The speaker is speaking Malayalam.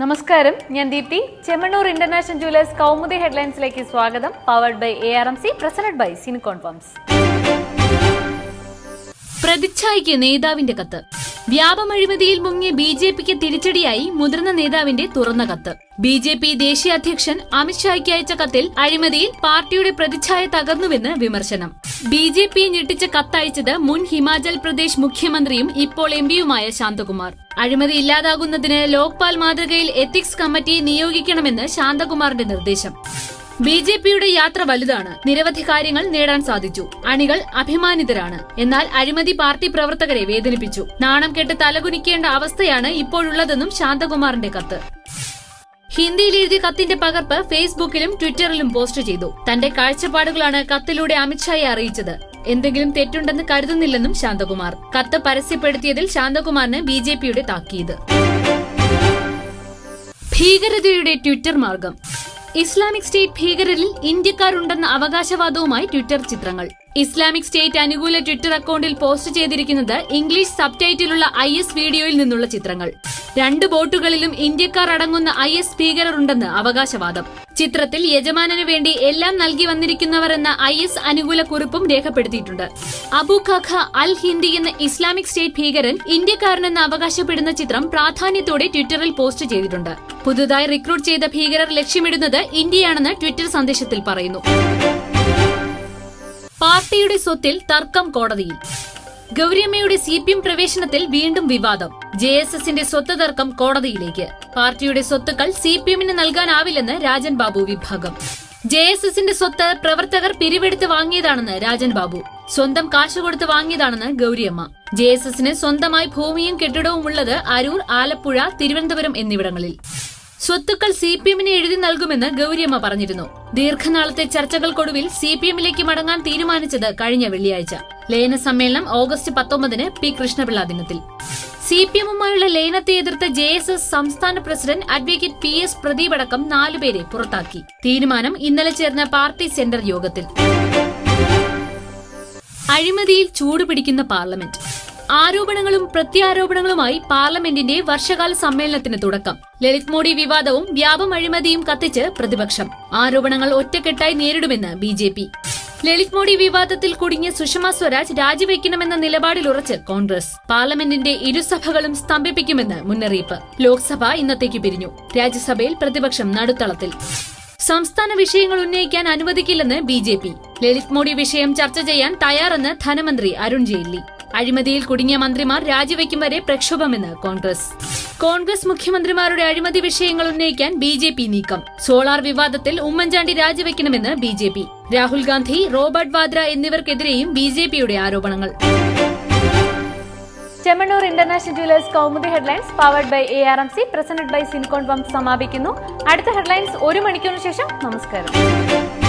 നമസ്കാരം ഞാൻ ദീപ്തി. ചെമ്മണ്ണൂർ ഇന്റർനാഷണൽ ജുവലേഴ്സ് കൗമുദി ഹെഡ്ലൈൻസിലേക്ക് സ്വാഗതം. Powered by A R M C presented by സിനിക്കോൺ pumps പ്രതിച്ഛായ്ക്ക് നേതാവിന്റെ കത്ത്. വ്യാപമഴിമതിയിൽ മുങ്ങിയ ബി ജെ പിക്ക് തിരിച്ചടിയായി മുതിർന്ന നേതാവിന്റെ തുറന്ന കത്ത്. ബി ജെ പി ദേശീയ അധ്യക്ഷൻ അമിത്ഷായ്ക്ക് അയച്ച കത്തിൽ അഴിമതിയിൽ പാർട്ടിയുടെ പ്രതിച്ഛായ തകർന്നുവെന്ന് വിമർശനം. ബി ജെ പി ഞെട്ടിച്ച കത്തയച്ചത് മുൻ ഹിമാചൽ പ്രദേശ് മുഖ്യമന്ത്രിയും ഇപ്പോൾ എം പിയുമായ ശാന്തകുമാർ. അഴിമതി ഇല്ലാതാകുന്നതിന് ലോക്പാൽ മാതൃകയിൽ എത്തിക്സ് കമ്മിറ്റി നിയോഗിക്കണമെന്ന് ശാന്തകുമാറിന്റെ നിർദ്ദേശം. ബി ജെ പിയുടെ യാത്ര വലുതാണ്. നിരവധി കാര്യങ്ങൾ നേടാൻ സാധിച്ചു. അണികൾ അഭിമാനിതരാണ്. എന്നാൽ അഴിമതി പാർട്ടി പ്രവർത്തകരെ വേദനിപ്പിച്ചു. നാണം കെട്ട് തലകുനിക്കേണ്ട അവസ്ഥയാണ് ഇപ്പോഴുള്ളതെന്നും ശാന്തകുമാറിന്റെ കത്ത്. ഹിന്ദിയിൽ എഴുതിയ കത്തിന്റെ പകർപ്പ് ഫേസ്ബുക്കിലും ട്വിറ്ററിലും പോസ്റ്റ് ചെയ്തു. തന്റെ കാഴ്ചപ്പാടുകളാണ് കത്തിലൂടെ അമിത്ഷായെ അറിയിച്ചത്. എന്തെങ്കിലും തെറ്റുണ്ടെന്ന് കരുതുന്നില്ലെന്നും ശാന്തകുമാർ. കത്ത് പരസ്യപ്പെടുത്തിയതിൽ ശാന്തകുമാറിന് ബി ജെ പിയുടെ താക്കീത്. ഭീകരതയുടെ ട്വിറ്റർ മാർഗം. ഇസ്ലാമിക് സ്റ്റേറ്റ് ഭീകരരിൽ ഇന്ത്യക്കാരുണ്ടെന്ന അവകാശവാദവുമായി ട്വിറ്റർ ചിത്രങ്ങൾ. ഇസ്ലാമിക് സ്റ്റേറ്റ് അനുകൂല ട്വിറ്റർ അക്കൗണ്ടിൽ പോസ്റ്റ് ചെയ്തിരിക്കുന്നത് ഇംഗ്ലീഷ് സബ് ടൈറ്റിലുള്ള ഐ എസ് വീഡിയോയിൽ നിന്നുള്ള ചിത്രങ്ങൾ. രണ്ട് ബോട്ടുകളിലും ഇന്ത്യക്കാർ അടങ്ങുന്ന ഐ എസ് ഭീകരർ ഉണ്ടെന്ന് അവകാശവാദം. ചിത്രത്തിൽ യജമാനന് വേണ്ടി എല്ലാം നൽകി വന്നിരിക്കുന്നവർ എന്ന ഐ എസ് അനുകൂല കുറിപ്പും രേഖപ്പെടുത്തിയിട്ടുണ്ട്. അബു ഖഖ അൽ ഹിന്ദി എന്ന ഇസ്ലാമിക് സ്റ്റേറ്റ് ഭീകരൻ ഇന്ത്യക്കാരനെന്ന് അവകാശപ്പെടുന്ന ചിത്രം പ്രാധാന്യത്തോടെ ട്വിറ്ററിൽ പോസ്റ്റ് ചെയ്തിട്ടുണ്ട്. പുതുതായി റിക്രൂട്ട് ചെയ്ത ഭീകരർ ലക്ഷ്യമിടുന്നത് ഇന്ത്യയാണെന്ന് ട്വിറ്റർ സന്ദേശത്തിൽ പറയുന്നു. പാർട്ടിയുടെ സ്വത്തിൽ തർക്കം കോടതിയിൽ. ഗൗരിയമ്മയുടെ സി പി എം പ്രവേശനത്തിൽ വീണ്ടും വിവാദം. ജെ എസ് എസിന്റെ സ്വത്ത് തർക്കം കോടതിയിലേക്ക്. പാർട്ടിയുടെ സ്വത്തുക്കൾ സി പി എമ്മിന് നൽകാനാവില്ലെന്ന് രാജൻ ബാബു വിഭാഗം. ജെ എസ് എസിന്റെ സ്വത്ത് പ്രവർത്തകർ പിരിവെടുത്ത് വാങ്ങിയതാണെന്ന് രാജൻ ബാബു. സ്വന്തം കാശ് കൊടുത്ത് വാങ്ങിയതാണെന്ന് ഗൗരിയമ്മ. ജെ എസ് എസിന് സ്വന്തമായി ഭൂമിയും കെട്ടിടവും ഉള്ളത് അരൂർ ആലപ്പുഴ തിരുവനന്തപുരം എന്നിവിടങ്ങളിൽ. സ്വത്തുക്കൾ സി പി എമ്മിന് എഴുതി നൽകുമെന്ന് ഗൌരിയമ്മ പറഞ്ഞിരുന്നു. ദീർഘനാളത്തെ ചർച്ചകൾക്കൊടുവിൽ സി പി എമ്മിലേക്ക് മടങ്ങാൻ തീരുമാനിച്ചത് കഴിഞ്ഞ വെള്ളിയാഴ്ച. ലയന സമ്മേളനം ഓഗസ്റ്റ് പത്തൊമ്പതിന് പി കൃഷ്ണപിള്ള ദിനത്തിൽ. സി പി എമ്മുമായുള്ള ലയനത്തെ എതിർത്ത ജെ എസ് എസ് സംസ്ഥാന president advocate P S Pradeep അടക്കം നാലുപേരെ പുറത്താക്കി. തീരുമാനം ഇന്നലെ ചേർന്ന പാർട്ടി സെന്റർ യോഗത്തിൽ. അഴിമതിയിൽ ചൂടുപിടിക്കുന്ന പാർലമെന്റ്. ആരോപണങ്ങളും പ്രത്യാരോപണങ്ങളുമായി പാർലമെന്റിന്റെ വർഷകാല സമ്മേളനത്തിന് തുടക്കം. ലളിത് മോഡി വിവാദവും വ്യാപം അഴിമതിയും കത്തിച്ച് പ്രതിപക്ഷം. ആരോപണങ്ങൾ ഒറ്റക്കെട്ടായി നേരിടുമെന്ന് B J P. Lalit Modi വിവാദത്തിൽ കുടുങ്ങിയ സുഷമ സ്വരാജ് രാജിവെക്കണമെന്ന നിലപാടിൽ ഉറച്ച് കോൺഗ്രസ്. പാർലമെന്റിന്റെ ഇരുസഭകളും സ്തംഭിപ്പിക്കുമെന്ന് മുന്നറിയിപ്പ്. ലോക്സഭ ഇന്നത്തേക്ക് പിരിഞ്ഞു. രാജ്യസഭയിൽ പ്രതിപക്ഷം നടുത്തളത്തിൽ. സംസ്ഥാന വിഷയങ്ങൾ ഉന്നയിക്കാൻ അനുവദിക്കില്ലെന്ന് B J P. Lalit Modi വിഷയം ചർച്ച ചെയ്യാൻ തയ്യാറെന്ന് ധനമന്ത്രി അരുൺ ജെയ്റ്റ്ലി. അഴിമതിയിൽ കുടുങ്ങിയ മന്ത്രിമാർ രാജിവെക്കും വരെ പ്രക്ഷോഭമെന്ന് കോൺഗ്രസ്. കോൺഗ്രസ് മുഖ്യമന്ത്രിമാരുടെ അഴിമതി വിഷയങ്ങൾ ഉന്നയിക്കാൻ ബി ജെ പി നീക്കം. സോളാർ വിവാദത്തിൽ Oommen Chandy രാജിവെക്കണമെന്ന് B J P. Rahul Gandhi Robert Vadra എന്നിവർക്കെതിരെയും B J പിയുടെ ആരോപണങ്ങൾ. Chemmanur international jewellers Kaumudi headlines powered by A R M C presented by സിൻകോൺ pump സമാപിക്കുന്നു. അടുത്ത ഹെഡ്ലൈൻസ് ഒരു മണിക്കൂറിന് ശേഷം. നമസ്കാരം.